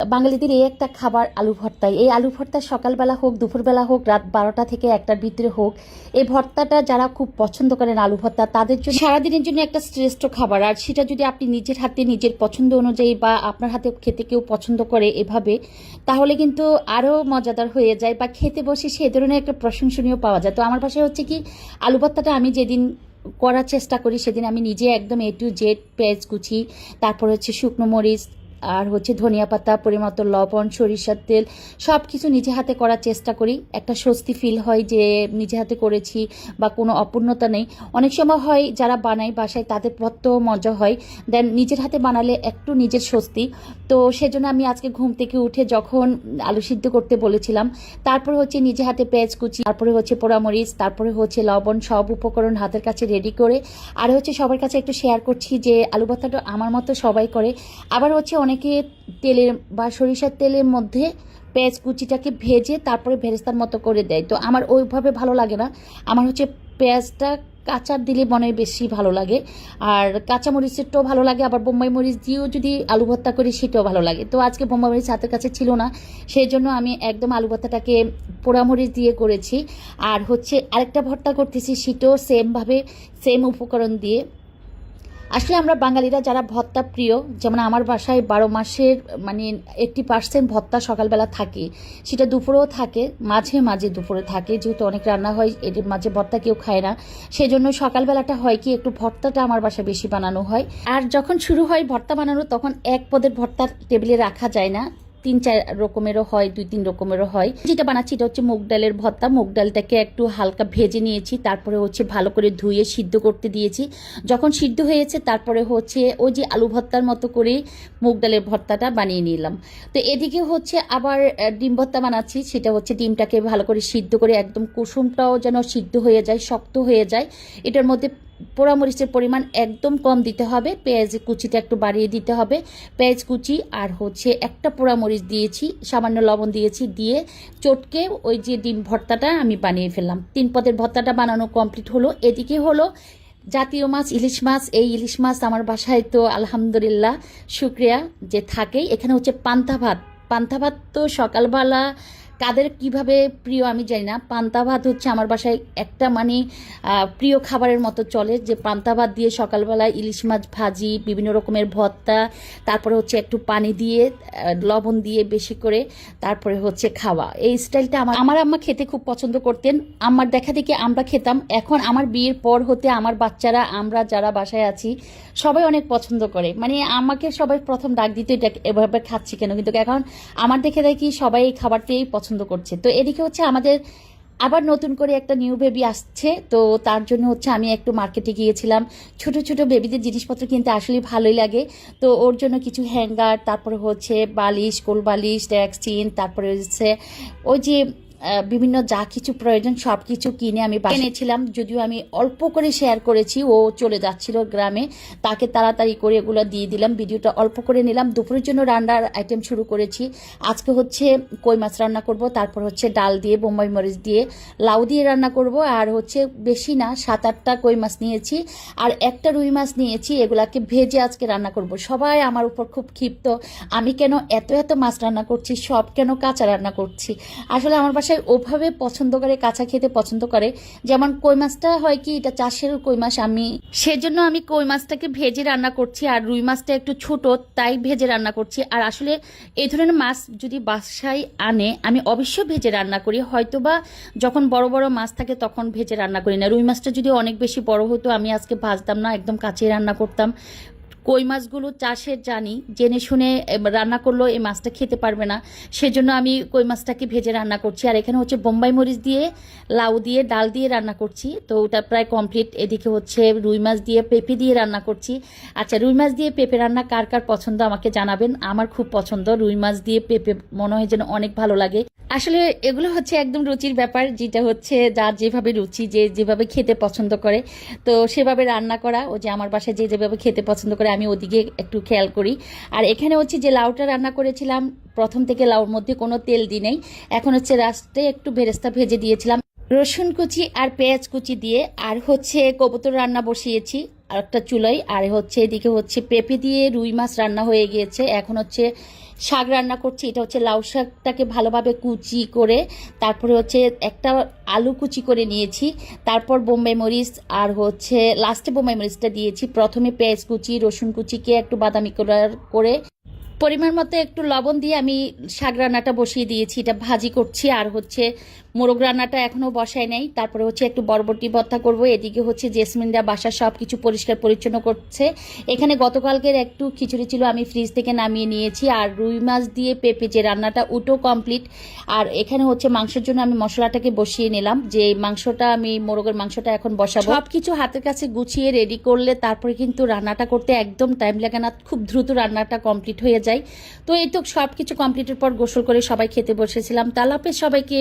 বাঙালিদের এই একটা খাবার আলু ভর্তা এই আলু ভর্তা সকালবেলা হোক, দুপুরবেলা হোক, রাত বারোটা থেকে একটার ভিতরে হোক, এই ভর্তাটা যারা খুব পছন্দ করেন আলু ভর্তা, তাদের জন্য সারাদিনের জন্য একটা শ্রেষ্ঠ খাবার। আর সেটা যদি আপনি নিজের হাতে, নিজের পছন্দ অনুযায়ী বা আপনার হাতে খেতে কেউ পছন্দ করে এভাবে, তাহলে কিন্তু আরও মজাদার হয়ে যায় বা খেতে বসে সে ধরনের একটা প্রশংসনীয় পাওয়া যায়। তো আমার পাশে হচ্ছে কি, আলু ভর্তাটা আমি যেদিন করার চেষ্টা করি, সেদিন আমি নিজে একদম এ টু জেড পেঁয়াজ কুচি, তারপর হচ্ছে শুকনো মরিচ আর হচ্ছে ধনিয়া পাতা পরিমতো লবণ, সরিষার তেল সব কিছু নিজে হাতে করার চেষ্টা করি। একটা স্বস্তি ফিল হয় যে নিজে হাতে করেছি বা কোনো অপূর্ণতা নেই। অনেক সময় হয় যারা বানায় বাসায় তাদের কত মজা হয় দেন নিজের হাতে বানালে একটু নিজের স্বস্তি। তো সেজন্য আমি আজকে ঘুম থেকে উঠে যখন আলু সিদ্ধ করতে বলেছিলাম, তারপরে হচ্ছে নিজে হাতে পেঁয়াজ কুচি, তারপরে হচ্ছে পোড়ামরিচ, তারপরে হচ্ছে লবণ, সব উপকরণ হাতের কাছে রেডি করে, আর হচ্ছে সবার কাছে একটু শেয়ার করছি যে আলু ভর্তাটা আমার মতো সবাই করে। আবার হচ্ছে অনেকে তেলের বা সরিষার তেলের মধ্যে পেঁয়াজ কুচিটাকে ভেজে তারপরে ভেরেস্তার মতো করে দেয়। তো আমার ওইভাবে ভালো লাগে না। আমার হচ্ছে পেঁয়াজটা কাঁচা দিলে মনে বেশি ভালো লাগে। আর কাঁচা মরিচেরটাও ভালো লাগে। আবার বোম্বাই মরিচ দিয়েও যদি আলু ভর্তা করি, সেটাও ভালো লাগে। তো আজকে বোম্বাই মরিচ হাতের কাছে ছিল না। সেই জন্য আমি একদম আলু ভর্তাটাকে পোড়া মরিচ দিয়ে করেছি। আর হচ্ছে আরেকটা ভর্তা করতেছি, সেটাও সেমভাবে সেম উপকরণ দিয়ে। আসলে আমরা বাঙালিরা যারা ভত্তা প্রিয়, যেমন আমার বাসায় বারো মাসের মানে এইট্টি পার্সেন্ট ভত্তা সকালবেলা থাকে, সেটা দুপুরেও থাকে, মাঝে মাঝে দুপুরে থাকে, যেহেতু অনেক রান্না হয় এটির মাঝে ভত্তা কেউ খায় না। সেই জন্য সকালবেলাটা হয় কি, একটু ভর্তাটা আমার বাসায় বেশি বানানো হয়। আর যখন শুরু হয় ভর্তা বানানো, তখন এক পদের ভর্তা টেবিলে রাখা যায় না। তিন চার রকমেরও হয়, দুই তিন রকমেরও হয়। যেটা বানাচ্ছি এটা হচ্ছে মুগ ডালের ভর্তা। মুগ ডালটাকে একটু হালকা ভেজে নিয়েছি, তারপরে হচ্ছে ভালো করে ধুয়ে সিদ্ধ করতে দিয়েছি। যখন সিদ্ধ হয়েছে, তারপরে হচ্ছে ওই যে আলু ভর্তার মতো করে মুগ ডালের ভর্তাটা বানিয়ে নিলাম। তো এদিকে হচ্ছে আবার ডিম ভর্তা বানাচ্ছি। সেটা হচ্ছে ডিমটাকে ভালো করে সিদ্ধ করে একদম কুসুমটাও যেন সিদ্ধ হয়ে যায়, শক্ত হয়ে যায়। এটার মধ্যে পোড়ামরিচের পরিমাণ একদম কম দিতে হবে। পেঁয়াজ কুচিটা একটু বাড়িয়ে দিতে হবে। পেঁয়াজ কুচি আর হচ্ছে একটা পোড়ামরিচ দিয়েছি, সামান্য লবণ দিয়েছি, দিয়ে চটকে ওই যে ডিম ভর্তাটা আমি বানিয়ে ফেললাম। তিন পদের ভর্তাটা বানানো কমপ্লিট হলো। এদিকে হলো জাতীয় মাছ, ইলিশ মাছ। এই ইলিশ মাছ আমার বাসায় তো আলহামদুলিল্লাহ শুক্রিয়া যে থাকেই। এখানে হচ্ছে পান্তা ভাত। পান্তা ভাত তো সকালবেলা কাদের কীভাবে প্রিয় আমি জানি না। পান্তা ভাত হচ্ছে আমার বাসায় একটা মানে প্রিয় খাবারের মতো চলে যে পান্তা ভাত দিয়ে সকালবেলা ইলিশ মাছ ভাজি, বিভিন্ন রকমের ভর্তা, তারপরে হচ্ছে একটু পানি দিয়ে লবণ দিয়ে বেশি করে, তারপরে হচ্ছে খাওয়া। এই স্টাইলটা আমার আমার আম্মা খেতে খুব পছন্দ করতেন। আমার দেখা দেখি আমরা খেতাম। এখন আমার বিয়ের পর হতে আমার বাচ্চারা, আমরা যারা বাসায় আছি, সবাই অনেক পছন্দ করে। মানে আমাকে সবাই প্রথম ডাক দিত, এটা এভাবে খাচ্ছি কেন? কিন্তু এখন আমার দেখে দেখি সবাই এই খাবারটাই পছন্দ করছে। তো এদিকে হচ্ছে আমাদের আবার নতুন করে একটা নিউ বেবি আসছে। তো তার জন্য হচ্ছে আমি একটু মার্কেটে গিয়েছিলাম। ছোট ছোট বেবিদের জিনিসপত্র কিনতে আসলে ভালোই লাগে। তো ওর জন্য কিছু হ্যাঙ্গার তারপরে হচ্ছে বালিশ কোল বালিশ ড্যাক্সচিন তারপরে হচ্ছে ওই যে বিভিন্ন যা কিছু প্রয়োজন সব কিছু কিনে আমি এনেছিলাম। যদিও আমি অল্প করে শেয়ার করেছি, ও চলে যাচ্ছিল গ্রামে। তাকে তাড়াতাড়ি করে এগুলো দিয়ে দিলাম, ভিডিওটা অল্প করে নিলাম। দুপুরের জন্য রান্নার আইটেম শুরু করেছি। আজকে হচ্ছে কই মাছ রান্না করব, তারপর হচ্ছে ডাল দিয়ে, বোম্বাই মরিচ দিয়ে, লাউ দিয়ে রান্না করব। আর হচ্ছে বেশি না সাত আটটা কই মাছ নিয়েছি। আর একটা রুই মাছ নিয়েছি, এগুলাকে ভেজে আজকে রান্না করব। সবাই আমার উপর খুব ক্ষিপ্ত। আমি কেন এত এত মাছ রান্না করছি, সব কেন কাঁচা রান্না করছি? আসলে আমার বাসায় ওভাবে পছন্দ করে, কাঁচা খেতে পছন্দ করে। যেমন কই মাছটা হয় কি, এটা চাষের কই মাছ, আমি সেজন্য আমি কই মাছটাকে ভেজে রান্না করছি আর রুই মাছটা একটু ছোট, তাই ভেজে রান্না করছি। আর আসলে এই ধরনের মাছ যদি বাসায় আনে, আমি অবশ্যই ভেজে রান্না করি। হয়তোবা যখন বড় বড় মাছ থাকে তখন ভেজে রান্না করি না। রুই মাছটা যদি অনেক বেশি বড় হতো, আমি আজকে ভাজতাম না, একদম কাঁচিয়ে রান্না করতাম। কই মাছগুলো চাষের জানি, জেনে শুনে রান্না করলেও এই মাছটা খেতে পারবে না। সেজন্য আমি কই মাছটাকে ভেজে রান্না করছি। আর এখানে হচ্ছে বোম্বাই মরিচ দিয়ে, লাউ দিয়ে, ডাল দিয়ে রান্না করছি। তো ওটা প্রায় কমপ্লিট এদিকে হচ্ছে রুই মাছ দিয়ে পেঁপে দিয়ে রান্না করছি। আচ্ছা রুই মাছ দিয়ে পেঁপে রান্না কার কার পছন্দ আমাকে জানাবেন। আমার খুব পছন্দ। রুই মাছ দিয়ে পেঁপে মনে হয় যেন অনেক ভালো লাগে। আসলে এগুলো হচ্ছে একদম রুচির ব্যাপার, যেটা হচ্ছে যার যেভাবে রুচি, যে যেভাবে খেতে পছন্দ করে। তো সেভাবে রান্না করা, ও যে আমার বাসায় যে যেভাবে খেতে পছন্দ করে, আমি ওদিকে একটু খেয়াল করি। আর এখানে হচ্ছে যে লাউটা রান্না করেছিলাম, প্রথম থেকে লাউর মধ্যে কোনো তেল দিই নেই। এখন হচ্ছে রাস্তে একটু বেরেস্তা ভেজে দিয়েছিলাম। রসুন কুচি আর পেঁয়াজ কুচি দিয়ে, আর হচ্ছে কবুতর রান্না বসিয়েছি। আর একটা চুলোয় আর হচ্ছে এদিকে হচ্ছে পেঁপে দিয়ে রুই মাছ রান্না হয়ে গিয়েছে। এখন হচ্ছে শাক রান্না করছি। এটা হচ্ছে লাউ শাকটাকে ভালোভাবে কুচি করে, তারপরে হচ্ছে একটা আলু কুচি করে নিয়েছি। তারপর বোম্বাই মরিচ, আর হচ্ছে লাস্টে বোম্বাই মরিচটা দিয়েছি। প্রথমে পেঁয়াজ কুচি, রসুন কুচিকে একটু বাদামি করে পরিমাণ মতো একটু লবণ দিয়ে আমি শাক রান্নাটা বসিয়ে দিয়েছি, এটা ভাজি করছি। আর হচ্ছে মোরগ রান্নাটা এখনও বসায় নাই। তারপরে হচ্ছে একটু বরবটি ভর্তা করব। এদিকে হচ্ছে জেসমিনরা বাসা সব কিছু পরিষ্কার পরিচ্ছন্ন করছে। এখানে গতকালকের একটু খিচুড়ি ছিল, আমি ফ্রিজ থেকে নামিয়ে নিয়েছি। আর রুই মাছ দিয়ে পেঁপে, যে রান্নাটা উটো কমপ্লিট। আর এখানে হচ্ছে মাংসের জন্য আমি মশলাটাকে বসিয়ে নিলাম। যে মাংসটা, আমি মোরগের মাংসটা এখন বসাবো। সব কিছু হাতের কাছে গুছিয়ে রেডি করলে তারপরে কিন্তু রান্নাটা করতে একদম টাইম লাগে না। খুব দ্রুত রান্নাটা কমপ্লিট হয়ে যায় তো এই তো সব কিছু কমপ্লিটের পর গোসল করে সবাই খেতে বসেছিলাম। তালাপে সবাইকে